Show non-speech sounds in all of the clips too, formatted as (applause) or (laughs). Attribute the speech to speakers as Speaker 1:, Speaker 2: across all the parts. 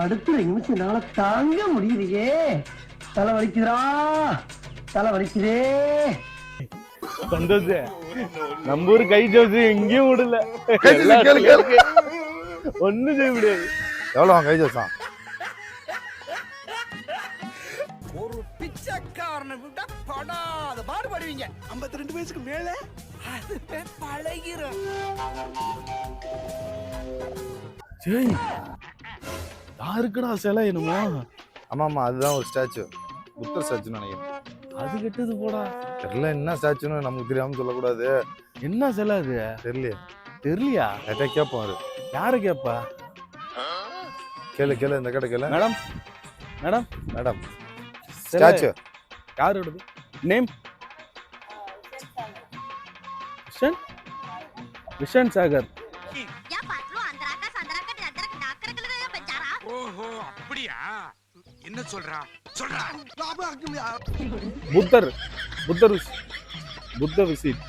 Speaker 1: படுத்துற நிமிஷம் என்னால தாங்க முடியலையே. தலை வலிக்குதுடா. தலை வலிக்குதே.
Speaker 2: சந்தோஷ் நம்ம ஊர் கை ஜோஸ் எங்கேயும் விடல. ஒண்ணும் செய்ய முடியாது.
Speaker 3: எவ்வளோ கை ஜோசம்
Speaker 4: ஒரு பிச்சைக்காரனை விட படாத பாடுபடுவீங்க. ஐம்பத்தி ரெண்டு வயசுக்கு மேல? அதுவே பழகிரும்.
Speaker 2: சரி யாருக்குடா சிலை என்னமோ?
Speaker 3: ஆமா ஆமா அதுதான் ஒரு ஸ்டாச்சு. புத்தர் ஸ்டாச்சுன்னு நினைக்கிறேன்.
Speaker 2: அது கெட்டது போடா.
Speaker 3: தெரியல என்ன ஸ்டாச்சுன்னு நமக்கு தெரியாம சொல்லக்கூடாது.
Speaker 2: என்ன சிலை அது?
Speaker 3: தெரியல
Speaker 2: தெரியலையா?
Speaker 3: கேட்டா கேட்போம் அது?
Speaker 2: யாரு கேப்பா?
Speaker 3: கேளு கேளு இந்த கடை கேளு.
Speaker 2: Madam madam.
Speaker 3: Madam statue.
Speaker 2: யாரோடது? Name? Vision? Vision Sagar.
Speaker 4: சொல்றா சொல்றா.
Speaker 2: புத்தர் புத்தர் புத்த விசிட்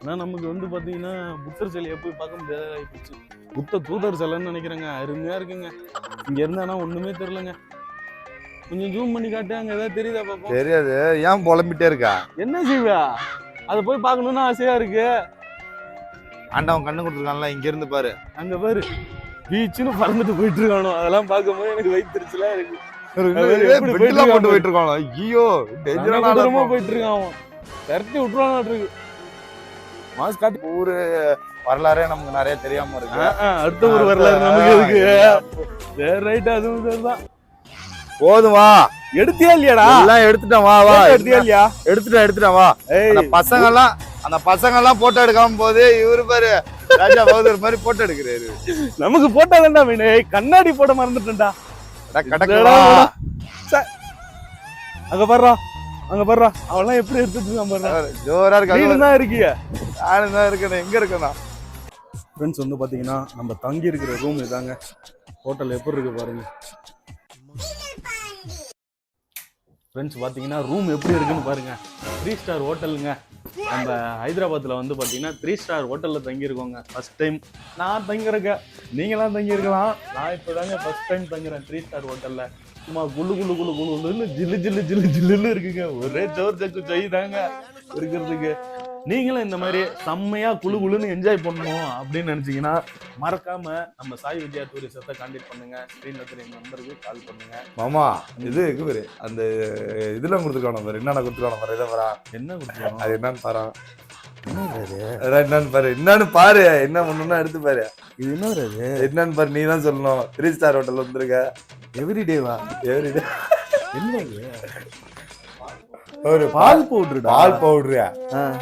Speaker 2: ஆனால் நமக்கு வந்து பார்த்தீங்கன்னா புத்தர் சிலையை போய் பார்க்க முடியாத ஆயிடுச்சு புத்த தூதர் சிலைன்னு நினைக்கிறேங்க. அருமையாக இருக்குங்க. இங்கே இருந்தானா ஒன்றுமே தெரிலங்க கொஞ்சம் ஜூம் பண்ணி காட்டு அங்கே ஏதாவது தெரியுதா பாப்போம்?
Speaker 3: தெரியாது. ஏன் புலம்பிட்டே இருக்கா?
Speaker 2: என்ன செய்வா? அதை போய் பார்க்கணுன்னு ஆசையாக இருக்கு.
Speaker 3: ஆண்டவன் கண்ணு கொடுத்துருக்கான்ல இங்க இருந்து பாரு.
Speaker 2: அங்கே பாரு. பீச்சுன்னு பறந்துட்டு போயிட்டு இருக்கானோ அதெல்லாம் பார்க்கும்போது எனக்கு இருக்கு போயிட்டு
Speaker 3: பெட்லாம் போட்டு போயிட்டு இருக்கான் ஐயோ டேஞ்சரான.
Speaker 2: போயிட்டு இருக்கான் விரட்டி விட்டுருவான் இருக்கு மாஸ்க் காட்டி
Speaker 3: ஊரு வரலாறே நமக்கு நிறைய தெரியாம இருக்கு.
Speaker 2: அடுத்த ஒரு வரலாறு நமக்கு சரி ரைட் அதுவும் சரிதான்
Speaker 3: போதும் வா.
Speaker 2: எடுத்தியா இல்லையாடா?
Speaker 3: எல்லாம் எடுத்துட்டேன் வா வா.
Speaker 2: எடுத்தியா இல்லையா?
Speaker 3: எடுத்துட்டேன் எடுத்துட்டேன் வா. பசங்க எல்லாம் அந்த பசங்க எல்லாம் போட்டோ எடுக்காம போது இவரு பாரு ராஜா பகதூர் மாதிரி போட்டோ எடுக்கிறாரு.
Speaker 2: நமக்கு போட்டா தான்டா மீன். கண்ணாடி போட மறந்துட்டேன்டா.
Speaker 3: அட, கடக்கு.
Speaker 2: இல்லடா,
Speaker 3: வா.
Speaker 2: இல்லடா. சே. அங்க பாருடா. அங்க பாருடா. அவன்லாம் எப்படி எடுத்துட்டு பாருடா.
Speaker 3: ஜோரா
Speaker 2: நீங்க
Speaker 3: இருக்காங்க
Speaker 2: தான் இருக்கீங்க
Speaker 3: நானும் தான் இருக்கேன் எங்க இருக்கேன்
Speaker 2: ஃப்ரெண்ட்ஸ் வந்து பாத்தீங்கன்னா நம்ம தங்கி இருக்கிற ரூம் இதாங்க. ஹோட்டல் எப்படி இருக்கு பாருங்க. ஃப்ரெண்ட்ஸ் பார்த்தீங்கன்னா ரூம் எப்படி இருக்குன்னு பாருங்க. த்ரீ ஸ்டார் ஹோட்டலுங்க நம்ம ஹைதராபாத்தில் வந்து பார்த்தீங்கன்னா த்ரீ ஸ்டார் ஹோட்டலில் தங்கியிருக்கோங்க. ஃபஸ்ட் டைம் நான் தங்கியிருக்கேன். நீங்களாம் தங்கியிருக்கலாம். நான் இப்போ தாங்க ஃபர்ஸ்ட் டைம் தங்குறேன் த்ரீ ஸ்டார் ஹோட்டலில் சும்மா குளு குளு குளு குளுன்னு ஜில்லு ஜில்லு ஜில்லு ஜில்லுன்னு இருக்குங்க. ஒரே ஜோர் ஜக்கு ஜெய் தாங்க இருக்கிறதுக்கு. நீங்களும் இந்த மாதிரி செம்மையா குளு குளுன்னு என்ஜாய் பண்ணணும் அப்படின்னு நினைச்சீங்கன்னா மறக்காம நம்ம சாய் வித்யா டூரிசத்தை கான்டாக்ட் பண்ணுங்க. ஸ்க்ரீன்ல தெரிய நம்பருக்கு கால் பண்ணுங்க.
Speaker 3: மாமா இது இருக்கு பாரு? அந்த இதெல்லாம் கொடுத்துருக்கான பாரு. என்னென்ன கொடுத்துருக்கான பாரு? இதை பாரா.
Speaker 2: என்ன கொடுத்துருவோம்
Speaker 3: அது என்னன்னு பாரா. என்னன்னு பாரு. என்னன்னு பாரு. என்ன பண்ணணும்னா எடுத்து பாரு.
Speaker 2: இது என்ன
Speaker 3: என்னன்னு பாரு. நீ தான் சொல்லணும். த்ரீ ஸ்டார் ஹோட்டல் வந்திருக்க.
Speaker 2: எவ்ரிடேவா
Speaker 3: எவ்ரிடே
Speaker 2: என்ன இது?
Speaker 3: ஒரு
Speaker 2: பால் பவுடர்டா.
Speaker 3: பால் பவுடரு.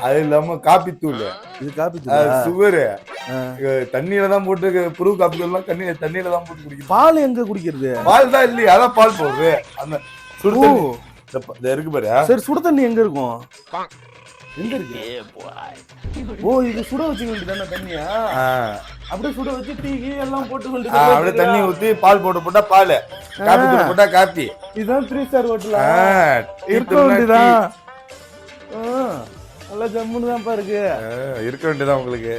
Speaker 3: அது இல்லாம காப்பி தூள்.
Speaker 2: இது காப்பி
Speaker 3: சுகரு. தண்ணியில தான் போட்டு புரு காப்பி தூள்லாம் தண்ணி தண்ணியில தான் போட்டு குடிக்கணும்.
Speaker 2: பால் எங்க குடிக்கிறது?
Speaker 3: பால் தான் இல்லையா அதான் பால் பவுடரு. அந்த சுடு இருக்கு பாரு.
Speaker 2: சரி சுட தண்ணி எங்க இருக்கும்? எங்க இருக்கு? ஓ இது சுட வச்சுக்க வேண்டியதானே தண்ணியா? அப்படியே சுட வச்சு டீ எல்லாம் போட்டு
Speaker 3: அப்படியே தண்ணி ஊத்தி பால் பவுடர் போட்டா பால். காப்பி தூள் போட்டா காப்பி.
Speaker 2: இதுதான் த்ரீ ஸ்டார் ஹோட்டலா இருக்க வேண்டியதான் நல்லா ஜம்முன்னு தான்ப்பா இருக்கு.
Speaker 3: இருக்க வேண்டியதான் உங்களுக்கு?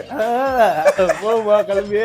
Speaker 2: போவா கிளம்பி.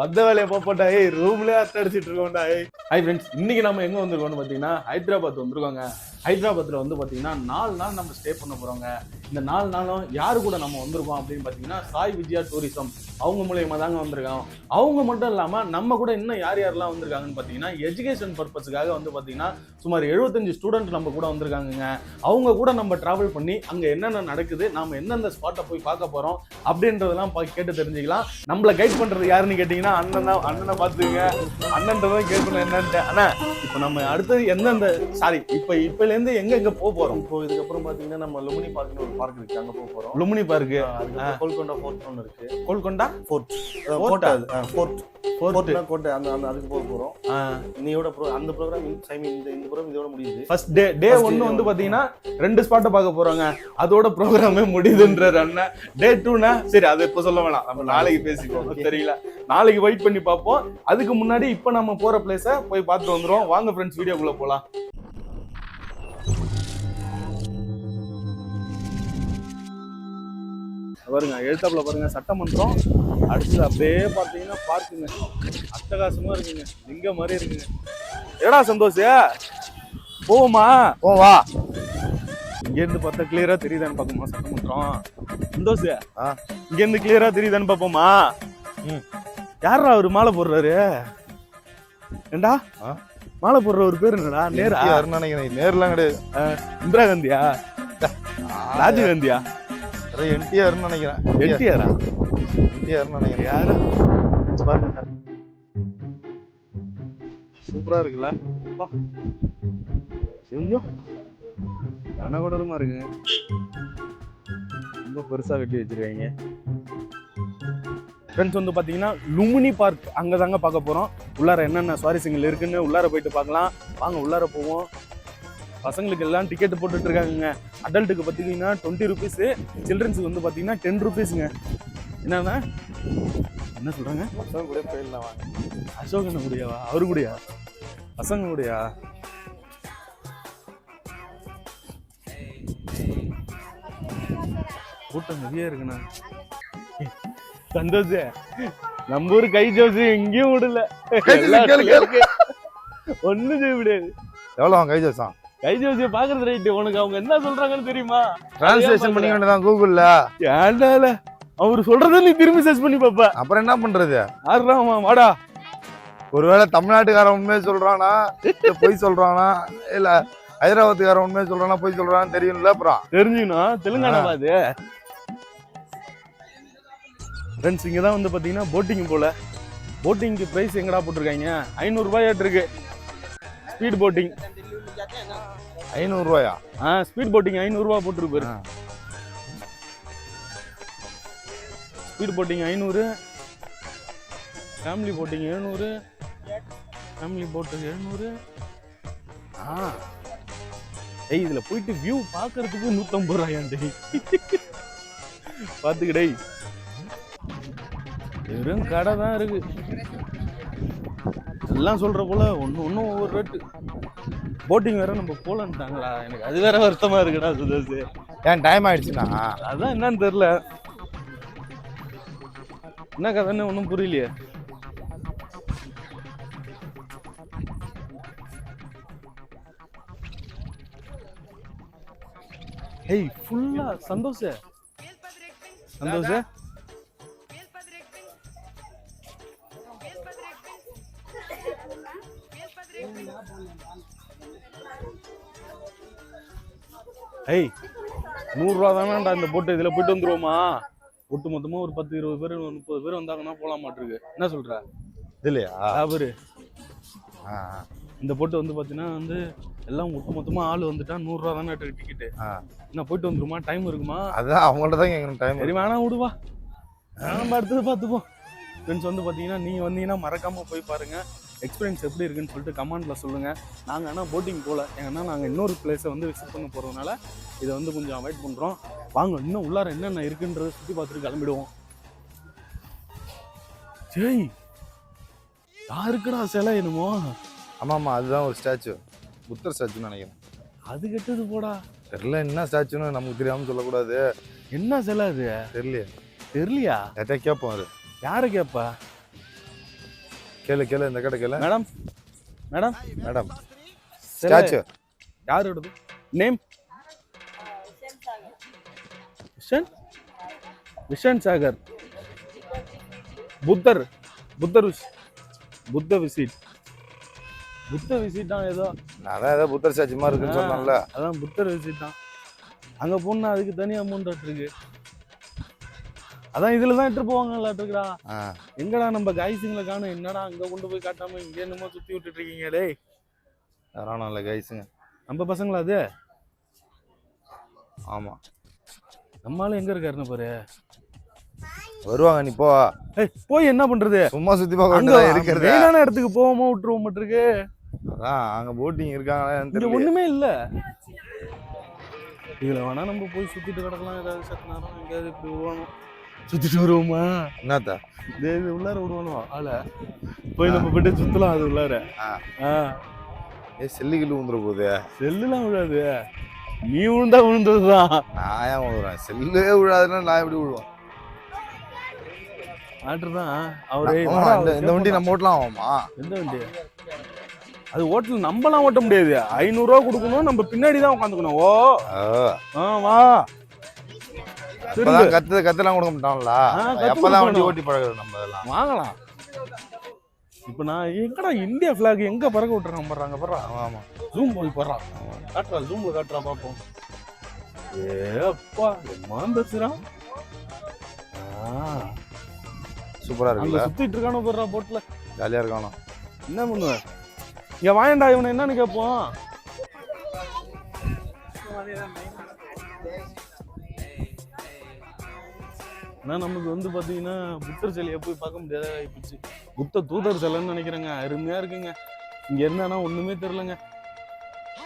Speaker 2: வந்த வேலையை போட்டா ஏய் ரூம்லயே அட்டை அடிச்சிட்டு இருக்கோம்டா ஏய். ஹை ஃப்ரெண்ட்ஸ் இன்னைக்கு நம்ம எங்க வந்திருக்கோம்னு பாத்தீங்கன்னா ஹைதராபாத் வந்திருக்கோங்க. ஹைதராபாத்தில் வந்து பார்த்தீங்கன்னா நாலு நாள் நம்ம ஸ்டே பண்ண போறோங்க. இந்த நாலு நாளும் யாரு கூட நம்ம வந்திருக்கோம் அப்படின்னு பார்த்தீங்கன்னா சாய் விஜயா டூரிசம் அவங்க மூலியமா தாங்க வந்திருக்கோம். அவங்க மட்டும் இல்லாமல் நம்ம கூட இன்னும் யார் யாரெல்லாம் வந்திருக்காங்கன்னு பார்த்தீங்கன்னா எஜுகேஷன் பர்பஸுக்காக வந்து பார்த்தீங்கன்னா சுமார் 75 ஸ்டூடெண்ட் நம்ம கூட வந்திருக்காங்கங்க. அவங்க கூட நம்ம ட்ராவல் பண்ணி அங்கே என்னென்ன நடக்குது நாம எந்தெந்த ஸ்பாட்டை போய் பார்க்க போறோம் அப்படின்றதெல்லாம் பா- கேட்டு தெரிஞ்சுக்கலாம். நம்மள கைட் பண்ணுறது யாருன்னு கேட்டிங்கன்னா அண்ணன் தான் அண்ணனை பார்த்துங்க அண்ணன்றதான் கேட்கணும் என்னன்ட்டு. அண்ணா இப்போ நம்ம அடுத்தது எந்தெந்த சாரி இப்போ இப்போ இருந்து எங்க எங்க போக போறோம்?
Speaker 5: இப்போ இதுக்கப்புறம் பாத்தீங்கன்னா நம்ம லுமினி பார்க்னு ஒரு பார்க் இருக்கு. அங்க போக போறோம்.
Speaker 2: லுமினி பார்க்கு
Speaker 5: கோல்கொண்டா ஃபோர்ட் ஒன்று இருக்கு.
Speaker 2: கோல்கொண்டா?
Speaker 5: ஃபோர்ட். கோட்டை ஃபோர்ட்.
Speaker 2: ஃபோர்ட்
Speaker 5: ஃபோர்ட்னா கோட்டை. அந்த அந்த அதுக்கு போக போறோம். இன்னையோட ப்ரோ அந்த ப்ரோக்ராம் மீன் இந்த இந்த ப்ரோக்ராம் இதோட முடியுது.
Speaker 2: ஃபர்ஸ்ட் டே டே
Speaker 5: day
Speaker 2: வந்து
Speaker 5: one.
Speaker 2: பாத்தீங்கன்னா ரெண்டு ஸ்பாட்டை பார்க்க போறாங்க. அதோட ப்ரோக்ராமே முடியுதுன்றாரு அண்ணன் டே டூனா சரி அதை இப்ப சொல்ல வேணாம். நம்ம நாளைக்கு (laughs) பேசிப்போம். தெரியல. நாளைக்கு வெயிட் பண்ணி பார்ப்போம். அதுக்கு முன்னாடி இப்போ நம்ம போற பிளேஸ போய் பார்த்துட்டு வந்துருவோம். வாங்க ஃப்ரெண்ட்ஸ் வீடியோக்குள்ள போலாம். பாருங்க எழுத்தாப்புல பாருங்க சட்டமன்றம். அடுத்தது அப்படியே பார்த்தீங்கன்னா பார்க்குங்க. அட்டகாசமா இருக்குங்க. லிங்க மாதிரி இருக்குங்க. ஏடா சந்தோஷ் போவோமா?
Speaker 3: ஓ வா
Speaker 2: இங்க இருந்து பார்த்தா கிளியரா தெரியுதான்னு பார்ப்போமா சட்டமன்றம்? சந்தோஷ்
Speaker 3: ஆ.
Speaker 2: இங்க இருந்து கிளியரா தெரியுதான்னு பார்ப்போமா. யாரா அவரு மாலை போடுறாரு? ஏண்டா? மாலை போடுற ஒரு பேர் என்னடா? நேரா?
Speaker 3: நினைக்கிறேன். நேர்லாம் கிடையாது.
Speaker 2: இந்திரா காந்தியா? ராஜீவ் காந்தியா?
Speaker 3: என்டிஆர்னு நினைக்கிறேன்.
Speaker 2: என்டிஆரா?
Speaker 3: என்டிஆர்னு நினைக்கிறேன்.
Speaker 2: யாரு? பாருங்க. சூப்பரா இருக்குல்ல. ஐயோ கனகொடரமா இருக்குங்க ரொம்ப பெருசா கட்டி வச்சிருக்காங்க. ஃப்ரெண்ட்ஸ் வந்து பார்த்தீங்கன்னா லுமினி பார்க் அங்கே தாங்க பார்க்க போகிறோம் உள்ளார என்னென்ன சுவாரஸ்யங்கள் இருக்குன்னு உள்ளார போயிட்டு பார்க்கலாம். வாங்க உள்ளார போவோம். பசங்களுக்கு எல்லாம் டிக்கெட் போட்டுட்டு இருக்காங்க அடல்ட்டுக்கு பார்த்தீங்கன்னா டுவெண்ட்டி ருபீஸு சில்ட்ரன்ஸுக்கு வந்து பார்த்தீங்கன்னா டென் ருபீஸுங்க என்னன்னா என்ன சொல்கிறாங்க
Speaker 3: பசங்க கூட போயிடலாம் வாங்க
Speaker 2: அசோகன் கூடயாவா அவரு கூடயா பசங்க கூடயா கூட்டம் நிறைய இருக்குண்ணா. சந்தோஷ். நம்ம ஊர் கை ஜோசு எங்கேயும் விடல.
Speaker 3: கை.
Speaker 2: ஒண்ணும் செய்ய முடியாது.
Speaker 3: எவ்வளோ வாங்க கைஜோசம்
Speaker 2: கை ஜோசிய பாக்குறது ரைட்டு உனக்கு அவங்க என்ன சொல்றாங்கன்னு தெரியுமா?
Speaker 3: டிரான்ஸ்லேஷன் பண்ணிக்க வேண்டியதான் கூகுள்ல
Speaker 2: ஏன்டால அவர் சொல்றத நீ திரும்பி சர்ச் பண்ணி பாப்ப.
Speaker 3: அப்புறம் என்ன பண்றது?
Speaker 2: ஆடுறாமா வாடா.
Speaker 3: ஒருவேளை தமிழ்நாட்டுக்காரன் உண்மையை சொல்றானா? பொய் சொல்றானா? இல்ல ஹைதராபாத்துக்காரன் உண்மையை சொல்றானா பொய் சொல்றான்னு தெரியும்ல அப்புறம்.
Speaker 2: தெரிஞ்சுக்கணும். தெலுங்கானாவா அது ஃப்ரெண்ட்ஸ் இங்கே தான் வந்து பார்த்தீங்கன்னா போட்டிங் போல. போட்டிங்க்கு ப்ரைஸ் எங்கடா போட்டிருக்காங்க? ஐநூறுரூபாயாட்டு இருக்கு. ஸ்பீட் போட்டிங்
Speaker 3: ஐநூறு ரூபாயா
Speaker 2: ஆ ஸ்பீட் போட்டிங் ஐநூறுரூவா போட்டிருக்கு. ஸ்பீட் போட்டிங் ஐநூறு ஃபேமிலி போட்டிங் எழுநூறு ஃபேமிலி போட்டு எழுநூறு. ஆ. ஏய் இதில் போயிட்டு வியூ பார்க்கறதுக்கு நூற்றம்பது ரூபாயாண்டி பார்த்துக்கிடே வெறும் கடை தான் இருக்கு. எல்லாம் சொல்ற போல ஒன்று ஒன்றும் ஒவ்வொரு ரேட்டு போட்டிங் வேற நம்ம போலன்ட்டாங்களா? எனக்கு அது வேற வருத்தமா இருக்குடா சுதேஷ்.
Speaker 3: ஏன் டைம் ஆயிடுச்சுன்னா
Speaker 2: அதான் என்னன்னு தெரியல. என்ன கதைன்னு ஒன்றும் புரியலையே. ஏய் ஃபுல்லா சந்தோஷ. சந்தோஷ? ஏய் நூறுரூவா தானேடா இந்த போட்டு இதில் போயிட்டு வந்துருவோமா? ஒட்டு மொத்தமா ஒரு பத்து இருபது பேர் முப்பது பேர் வந்தாங்கன்னா போலாம் மாட்டிருக்கு. என்ன சொல்ற?
Speaker 3: இல்லையா
Speaker 2: அவரு இந்த போட்டு வந்து பார்த்தீங்கன்னா வந்து எல்லாம் ஒட்டு மொத்தமா ஆள் வந்துட்டா நூறுரூவா தானே டிக்கெட்டு
Speaker 3: ஆ.
Speaker 2: என்ன போயிட்டு வந்துருமா? டைம் இருக்குமா?
Speaker 3: அதான் அவங்கள்ட்ட தான் கேட்கணும் டைம்
Speaker 2: சரி வேணா விடுவா நம்ம அடுத்தது பார்த்துப்போம் ஃப்ரெண்ட்ஸ் வந்து பார்த்தீங்கன்னா நீங்கள் வந்தீங்கன்னா மறக்காமல் போய் பாருங்க. எக்ஸ்பீரியன்ஸ் எப்படி இருக்குன்னு சொல்லிட்டு கமெண்ட்டில் சொல்லுங்கள் நாங்கள் ஆனால் போட்டிங் போகல ஏன்னா நாங்கள் இன்னொரு பிளேஸை வந்து விசிட் பண்ண போகிறதுனால இதை வந்து கொஞ்சம் அவாய்ட் பண்ணுறோம் வாங்க இன்னும் உள்ளார என்னென்ன இருக்குன்றதை சுற்றி பார்த்துட்டு கிளம்பிடுவோம். சரி யாருக்குடா சிலை என்னமோ?
Speaker 3: ஆமா ஆமா அதுதான் ஒரு ஸ்டாச்சு புத்தர் ஸ்டாச்சுன்னு நினைக்கிறேன்.
Speaker 2: அது கெட்டது போடா.
Speaker 3: தெரியல என்ன ஸ்டாச்சுன்னு நமக்கு தெரியாம சொல்லக்கூடாது.
Speaker 2: என்ன சிலை அது?
Speaker 3: தெரியலையே.
Speaker 2: தெரியலையா?
Speaker 3: கேட்போம் அது.
Speaker 2: யாரை கேப்பா
Speaker 3: கேளு கேளு இந்த கடை கேளு.
Speaker 2: Madam madam.
Speaker 3: மேடம். ஸ்டாச்சு
Speaker 2: யாரோடது நேம்? விஷன்? விஷன் சாகர். புத்தர். புத்தர் விஷ். புத்த விசிட். புத்த விசிட் தான் ஏதோ.
Speaker 3: நான் தான் ஏதோ புத்தர் ஸ்டாச்சு மாதிரி இருக்குன்னு சொன்னேன்ல.
Speaker 2: அதான் புத்தர் விசிட் தான். அங்க போனா அதுக்கு தனி அமௌண்ட் இருக்கு. அதான் இதுல தான் எடுத்து போவாங்களாட்டுருக்குடா
Speaker 3: ஆ.
Speaker 2: எங்கடா நம்ம காய்ஸுங்களை காணும்? என்னடா அங்க கொண்டு போய் காட்டாம இங்க என்னமோ சுத்தி விட்டுட்டு இருக்கீங்க? டேய்.
Speaker 3: யாரும் இல்லை கைஸுங்க
Speaker 2: நம்ம பசங்களா அது?
Speaker 3: ஆமா.
Speaker 2: நம்மளால எங்க இருக்காருன்னு பாரு.
Speaker 3: வருவாங்க நீ போ.
Speaker 2: ஏய் போய் என்ன பண்றது?
Speaker 3: சும்மா சுத்தி பார்க்க இருக்கிறது?
Speaker 2: மெயினான இடத்துக்கு போவோமா விட்டுருவோம் இருக்கு
Speaker 3: அதான் அங்க போட்டிங் இருக்காங்களா
Speaker 2: ஒண்ணுமே இல்ல. இதுல வேணா நம்ம போய் சுத்திட்டு கிடக்கலாம் ஏதாவது சத்து நேரம் எங்கேயாவது இப்படி விடுவானோ சுத்திட்டு வருவோமா?
Speaker 3: என்னத்த?
Speaker 2: உள்ளார விடுவானோ ஆள. போய் நம்ம போயிட்டு சுத்தலாம் அது உள்ளார.
Speaker 3: ஏ செல்லுகில்லு வந்துட போகுது
Speaker 2: செல்லுலாம் விழாது நீ விழுந்தா விழுந்ததுதான்
Speaker 3: நான் ஏன் விழுறேன் செல்லே விழாதுன்னா நான் எப்படி விழுவேன்
Speaker 2: ஆர்டர் தான் அவரு
Speaker 3: இந்த- வண்டி நம்ம ஓட்டலாம் ஆமாமா
Speaker 2: எந்த வண்டி? அது ஓட்டல் நம்மலாம் ஓட்ட முடியாது. ஐநூறுரூவா கொடுக்கணும் நம்ம பின்னாடி தான் உட்காந்துக்கணும். ஓ. ஆ வா.
Speaker 3: இப்பதான் கத்து கத்துலாம் கொடுக்க
Speaker 2: கத்து
Speaker 3: எப்பதான் வண்டி. ஓட்டி பழகுது நம்ம இதெல்லாம்.
Speaker 2: வாங்கலாம். இப்போ நான் எங்கடா இந்தியா ஃபிளாக் எங்க பறக்க விட்டுறாங்க படுறாங்க படுறா
Speaker 3: ஆமா ஆமா.
Speaker 2: ஜூம் போய் படுறான் காட்டுறா ஜூம்ல காட்டுறா பார்ப்போம் ஏ அப்பா மாந்தசுரா
Speaker 3: சூப்பரா இருக்குல்ல.
Speaker 2: சுத்திட்டு இருக்கானோ போடுறா போட்ல.
Speaker 3: ஜாலியா இருக்கானோ.
Speaker 2: என்ன பண்ணுவ? இங்க வாயண்டா இவனை என்னன்னு கேட்போம் ஆனா நமக்கு வந்து பாத்தீங்கன்னா புத்தர் சிலையை போய் பார்க்க முடியாத ஆயிப்போச்சு புத்த தூதர் சிலைன்னு நினைக்கிறேங்க அருமையா இருக்குங்க இங்க இருந்தானா ஒண்ணுமே தெரியலங்க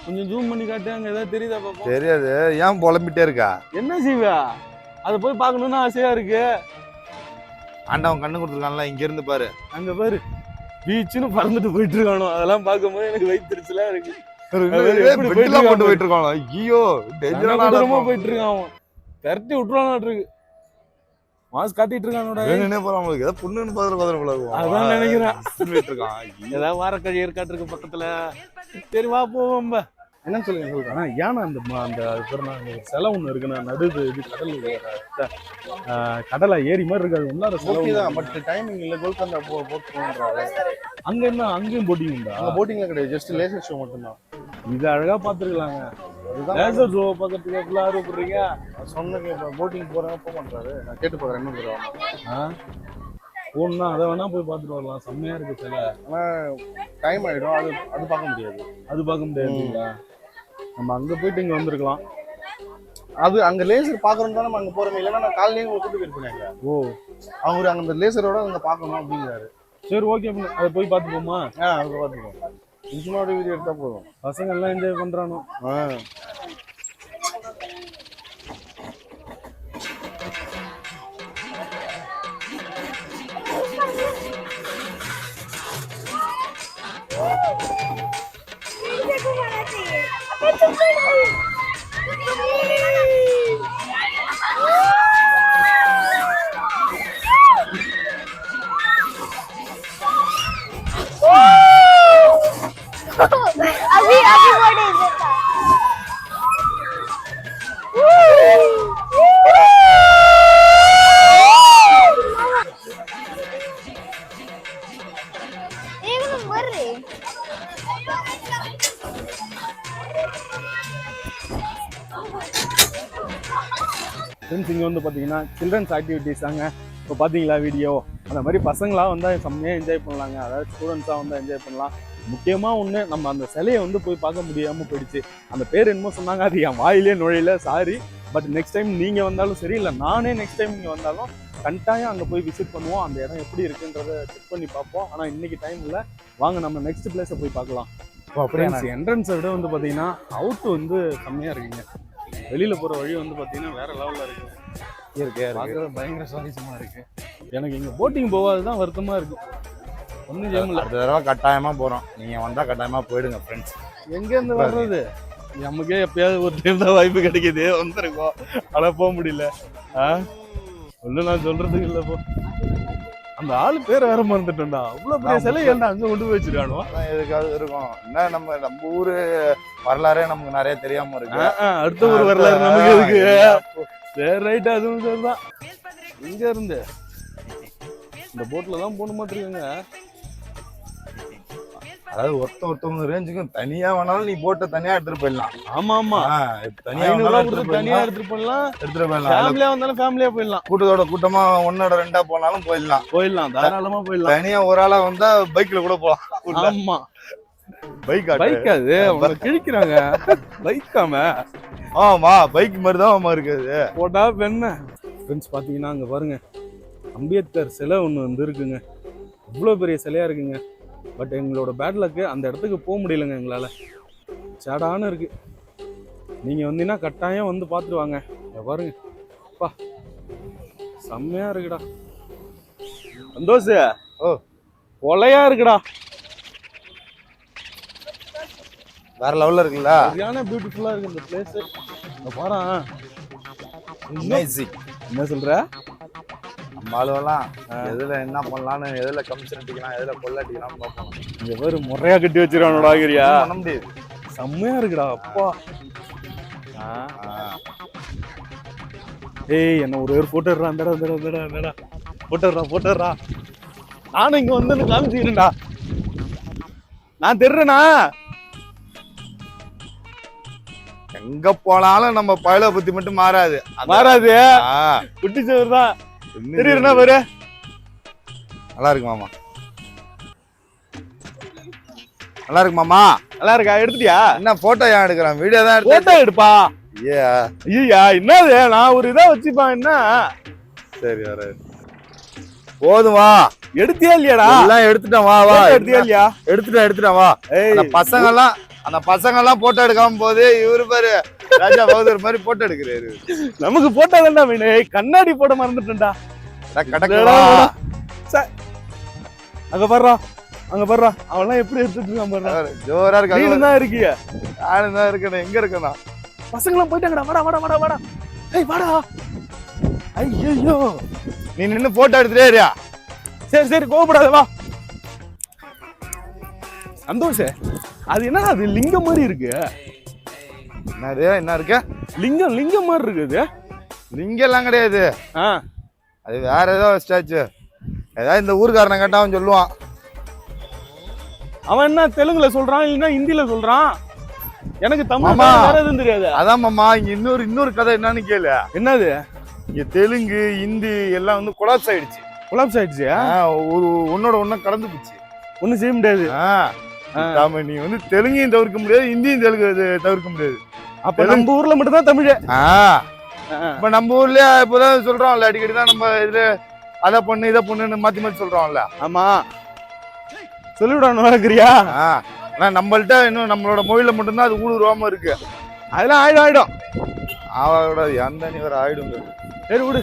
Speaker 2: கொஞ்சம் ஜூம் பண்ணி காட்டு அங்க ஏதாவது தெரியுதா பாப்போம்
Speaker 3: தெரியாது ஏன் புலம்பிட்டே இருக்கா
Speaker 2: என்ன செய்வா அதை போய் பார்க்கணும்னு ஆசையா இருக்கு
Speaker 3: ஆண்டவன் கண்ணு கொடுத்துருக்கான்ல இங்க இருந்து பாரு
Speaker 2: அங்க பாரு பீச்சுன்னு பறந்துட்டு போயிட்டு இருக்கானோ அதெல்லாம் பார்க்கும்போது எனக்கு வயிற்றுச்சலா இருக்கு போயிட்டு
Speaker 3: இருக்கானோ ஐயோ
Speaker 2: போயிட்டு இருக்கான் திரட்டி விட்டுருவான் இருக்கு மாஸ் காட்டிட்டு இருக்கானோட
Speaker 3: வேணுனே போறான் உங்களுக்கு ஏதோ பொண்ணுன்னு பதில் பதில் போல
Speaker 2: அதான் நினைக்கிறேன்.
Speaker 3: இருக்கான்.
Speaker 2: ஏதாவது வாரக்கழி ஏற்காட்டுருக்கு பக்கத்துல. சரி வா போவோம் பா.
Speaker 5: என்ன சொல்லுங்க சொல்றேன்
Speaker 2: ஆனா ஏன்னா அந்த ம- அந்த என்ன, சிலை ஒண்ணு இருக்குண்ணா நடுவு இது கடல் கடலை ஏரி மாதிரி இருக்காது உள்ளார
Speaker 5: ஓகே தான்
Speaker 2: இருக்கு.
Speaker 5: பட் டைமிங் இல்ல கோல்கந்தா போ போட்டு போன்றாரு
Speaker 2: அங்க என்ன அங்கேயும் போட்டிங் உண்டா?
Speaker 5: அங்க போட்டிங்ல கிடையாது ஜஸ்ட் லேசர் ஷோ மட்டும்தான்.
Speaker 2: இது அழகா பாத்துருக்கலாங்க
Speaker 5: அதுதான்
Speaker 2: லேசர் ஷோ பார்க்கறதுக்கு எவ்வளவு ஆர்வப்படுறீங்க
Speaker 5: சொன்னது போட்டிங் போறாங்க? போக மாட்டாரு. நான் கேட்டு பாக்குறேன் என்ன பண்ணுறாங்க
Speaker 2: போனா அதை வேணா போய் பார்த்துட்டு வரலாம். செம்மையா இருக்கு சிலை.
Speaker 5: ஆனா டைம் ஆயிடும். அது அது பார்க்க முடியாது.
Speaker 2: அது பார்க்க முடியாதுங்களா நம்ம அங்க போயிட்டு இங்க வந்திருக்கலாம்.
Speaker 5: அது அங்க லேசர் பாக்குறோம் தான் நம்ம அங்க போறோம். இல்லைன்னா நான் காலையிலேயே உங்களை கூட்டு போயிருப்பேன்
Speaker 2: ஓ.
Speaker 5: அவர் அங்க அந்த லேசரோட அங்க பார்க்கணும் அப்படிங்கிறாரு.
Speaker 2: சரி ஓகே அதை போய் பார்த்து போமா
Speaker 5: ஆ அங்க பார்த்துக்கோங்க நிஜமாவோட வீடியோ எடுத்தா போதும்.
Speaker 2: பசங்க எல்லாம் என்ஜாய் பண்றானோ?
Speaker 5: ஆ.
Speaker 6: अभी
Speaker 2: ஃப்ரெண்ட்ஸ் இங்கே வந்து பார்த்தீங்கன்னா சில்ட்ரன்ஸ் ஆக்டிவிட்டீஸ் தாங்க. இப்போ பார்த்தீங்களா வீடியோ அந்த மாதிரி பசங்களாம் வந்தால் செம்மையாக என்ஜாய் பண்ணலாங்க. அதாவது ஸ்டூடெண்ட்ஸாக வந்தால் என்ஜாய் பண்ணலாம். முக்கியமாக ஒன்று நம்ம அந்த சிலையை வந்து போய் பார்க்க முடியாமல் போயிடுச்சு. அந்த பேர் என்னமோ சொன்னாங்க அது என் வாயிலே நுழையில சாரி பட் நெக்ஸ்ட் டைம் நீங்கள் வந்தாலும் சரி இல்லை நானே நெக்ஸ்ட் டைம் இங்கே வந்தாலும் கட்டாயம் அங்கே போய் விசிட் பண்ணுவோம். அந்த இடம் எப்படி இருக்குன்றத செக் பண்ணி பார்ப்போம். ஆனால் இன்னைக்கு டைம் இல்லை வாங்க நம்ம நெக்ஸ்ட் பிளேஸை போய் பார்க்கலாம். ஃப்ரெண்ட்ஸ் என்ட்ரன்ஸை விட வந்து பார்த்தீங்கன்னா அவுட் வந்து கம்மியாக இருக்குங்க. வெளியில் போகிற வழி வந்து பார்த்தீங்கன்னா வேற லெவலில் இருக்கு.
Speaker 3: இயற்கையா இருக்கு.
Speaker 2: பார்க்கறது பயங்கர சுவாரஸ்யமா இருக்கு. எனக்கு இங்க போட்டிங் போகாது தான் வருத்தமா இருக்கு. ஒன்றும் செய்ய முடியல.
Speaker 3: அடுத்த தடவை கட்டாயமா போறோம். நீங்க வந்தா கட்டாயமா போயிடுங்க ஃப்ரெண்ட்ஸ்
Speaker 2: எங்க இருந்து வர்றது? நமக்கே எப்பயாவது ஒரு டைம் தான் வாய்ப்பு கிடைக்குது. வந்திருக்கோம். ஆனா போக முடியல. ஆ? ஒன்றும் நான் சொல்றதுக்கு இல்லை போ. அந்த ஆளு பேர் வேற மறந்துட்டேன்டா. அவ்வளவு பெரிய சிலை ஏன்டா அங்க கொண்டு போய் வச்சிருக்கானோ?
Speaker 3: எதுக்காவது இருக்கும். என்ன நம்ம நம்ம ஊரு வரலாறே நமக்கு நிறைய தெரியாம இருக்கு.
Speaker 2: அடுத்த ஒரு வரலாறு நமக்கு எதுக்கு? சரி ரைட் அதுவும் சரிதான். இங்க இருந்து. இந்த போட்ல தான் போன மாட்டிருக்கீங்க
Speaker 3: அதாவது ஒருத்த ஒருத்தவங்க ரேஞ்சுக்கும் தனியா வேணாலும் நீ போட்டை தனியா எடுத்துட்டு போயிடலாம்.
Speaker 2: ஆமா ஆமா.
Speaker 3: தனியா வேணாலும்
Speaker 2: தனியா எடுத்துட்டு போயிடலாம்.
Speaker 3: எடுத்துட்டு போயிடலாம்.
Speaker 2: ஃபேமிலியா வந்தாலும் ஃபேமிலியா போயிடலாம்.
Speaker 3: கூட்டத்தோட கூட்டமா ஒன்னோட ரெண்டா போனாலும் போயிடலாம்.
Speaker 2: போயிடலாம் தாராளமா போயிடலாம்.
Speaker 3: தனியா ஒரு ஆளா வந்தா பைக்ல கூட போலாம்.
Speaker 2: ஆமா.
Speaker 3: பைக்
Speaker 2: பைக் அது. அவங்க கிழிக்கிறாங்க. பைக்காம
Speaker 3: ஆமா பைக் மாதிரி தான் ஆமா இருக்குது
Speaker 2: போட்டா பெண்ண. ஃப்ரெண்ட்ஸ் பாத்தீங்கன்னா அங்க பாருங்க. அம்பேத்கர் சிலை ஒண்ணு வந்து இருக்குங்க. இவ்வளோ பெரிய சிலையா இருக்குங்க. பட் எங்களோட பேட் லக்கு அந்த இடத்துக்கு போக முடியலங்க எங்களால. சேடான்னு இருக்கு. நீங்க வந்தீங்கன்னா கட்டாயம் வந்து பார்த்துட்டு வாங்க. இங்க பாருங்க. பா செம்மையா இருக்குடா. சந்தோஷ்
Speaker 3: ஓ.
Speaker 2: கொலையா இருக்குடா.
Speaker 3: வேற லெவல்ல இருக்குல்ல
Speaker 2: சரியான பியூட்டிஃபுல்லா இருக்கு இந்த பிளேஸ்
Speaker 3: Amazing.
Speaker 2: என்ன சொல்ற?
Speaker 3: நம்ம ஆளுவெல்லாம் எதுல என்ன பண்ணலாம்னு எதுல கமிஷன் அடிக்கலாம் எதுல கொள்ள அடிக்கலாம் பார்ப்போம்.
Speaker 2: இங்க பேரு முறையா கட்டி வச்சிருக்கானோடா ஆகிரியா
Speaker 3: பண்ண முடியாது.
Speaker 2: செம்மையா இருக்குடா அப்பா. ஏய் என்ன ஒரு ஒரு போட்டோ எடுறா அந்தடா அந்தடா அந்தடா அந்தடா போட்டோடுறா போட்டோடுறா நானும் இங்க வந்து காமிச்சுக்கிறேன்டா. நான் தெரிறேனா?
Speaker 3: எங்க போனாலும் நம்ம பயல புத்தி மட்டும் மாறாது.
Speaker 2: மாறாது. குட்டி சவர் தான் தெரியுறா பாரு?
Speaker 3: நல்லா இருக்கு மாமா. நல்லா இருக்கு மாமா.
Speaker 2: நல்லா இருக்கா? எடுத்துட்டியா?
Speaker 3: என்ன போட்டோ ஏன் எடுக்கிறான்? வீடியோ தான்
Speaker 2: போட்டோ எடுப்பா.
Speaker 3: ஏ
Speaker 2: ஐயா என்னது? நான் ஒரு இதா வச்சுப்பான் என்ன?
Speaker 3: சரி வர. போதும்
Speaker 2: எடுத்தியா இல்லையாடா?
Speaker 3: எல்லாம் எடுத்துட்டேன் வா வா.
Speaker 2: எடுத்தியா இல்லையா?
Speaker 3: எடுத்துட்டேன் எடுத்துட்டேன் வா. பசங்க எல்லாம் அந்த பசங்க எல்லாம் போட்டோ எடுக்காம போது இவரு பாரு ராஜா பகதூர் மாதிரி போட்டோ எடுக்கிறாரு.
Speaker 2: நமக்கு போட்டோ தான்டா ஏய், கண்ணாடி போட மறந்துட்டேன்டா.
Speaker 3: அட, கடக்கு
Speaker 2: இல்லடா,
Speaker 3: வா.
Speaker 2: இல்லடா. ச. அங்க பாருடா. அங்க பாருடா. அவன்லாம் எப்படி எடுத்துட்டு இருக்கான்
Speaker 3: பாரு, ஜோரா
Speaker 2: நீனு
Speaker 3: இருக்காங்க
Speaker 2: தான் இருக்கிய.
Speaker 3: நானும் தான் இருக்கணும். எங்க இருக்கணும்?
Speaker 2: பசங்களாம் போயிட்டாங்கடா. வாடா வாடா வாடா வாடா. ஏய் வாடா. ஐயோ
Speaker 3: நீ நின்னு போட்டோ எடுத்துட்டே
Speaker 2: சரி சரி கோவப்படாத வா. சந்தோஷ். அது என்ன அது லிங்கம் மாதிரி இருக்கு.
Speaker 3: என்னது என்ன இருக்கு?
Speaker 2: லிங்கம் லிங்கம் மாதிரி இருக்குது
Speaker 3: லிங்கம் எல்லாம் கிடையாது.
Speaker 2: ஆ.
Speaker 3: அது வேற ஏதோ ஸ்டாச்சு ஏதாவது இந்த ஊர்க்காரனை கேட்டா அவன் சொல்லுவான்.
Speaker 2: அவன் என்ன தெலுங்குல சொல்றான் இல்லைன்னா ஹிந்தில சொல்றான்? எனக்கு தமிழ். வேற எதுவும் தெரியாது.
Speaker 3: அதான் மாமா இங்க இன்னொரு இன்னொரு கதை என்னன்னு கேளு.
Speaker 2: என்னது?
Speaker 3: இங்க தெலுங்கு ஹிந்தி எல்லாம் வந்து கொலாப்ஸ் ஆயிடுச்சு.
Speaker 2: கொலாப்ஸ் ஆயிடுச்சு?
Speaker 3: ஒரு ஒன்னோட ஒன்னும் கலந்து போச்சு.
Speaker 2: ஒண்ணும் செய்ய முடியாது.
Speaker 3: ஆ, நாம நீ வந்து தெலுங்கையும் தவிர்க்க முடியாது ஹிந்தியும் தெலுங்கு இது தவிர்க்க முடியாது.
Speaker 2: அப்ப நம்ம ஊர்ல மட்டும் தான் தமிழ்.
Speaker 3: ஆ, இப்ப நம்ம ஊர்லயே இப்பதான் சொல்றோம்ல அடிக்கடி தான் நம்ம இதுல அதை பண்ணு இதை பண்ணுன்னு மாத்தி மாத்தி சொல்றோம்ல
Speaker 2: ஆமா. சொல்லிவிடணும் நடக்கிறியா
Speaker 3: ஆ, ஆனா நம்மள்ட்ட இன்னும் நம்மளோட மொழியில மட்டும்தான் அது ஊடுருவாம இருக்கு.
Speaker 2: அதெல்லாம் ஆயிடும் ஆயிடும்.
Speaker 3: அவளோட எந்த நீ வேற ஆயிடுங்க.
Speaker 2: சரி விடு.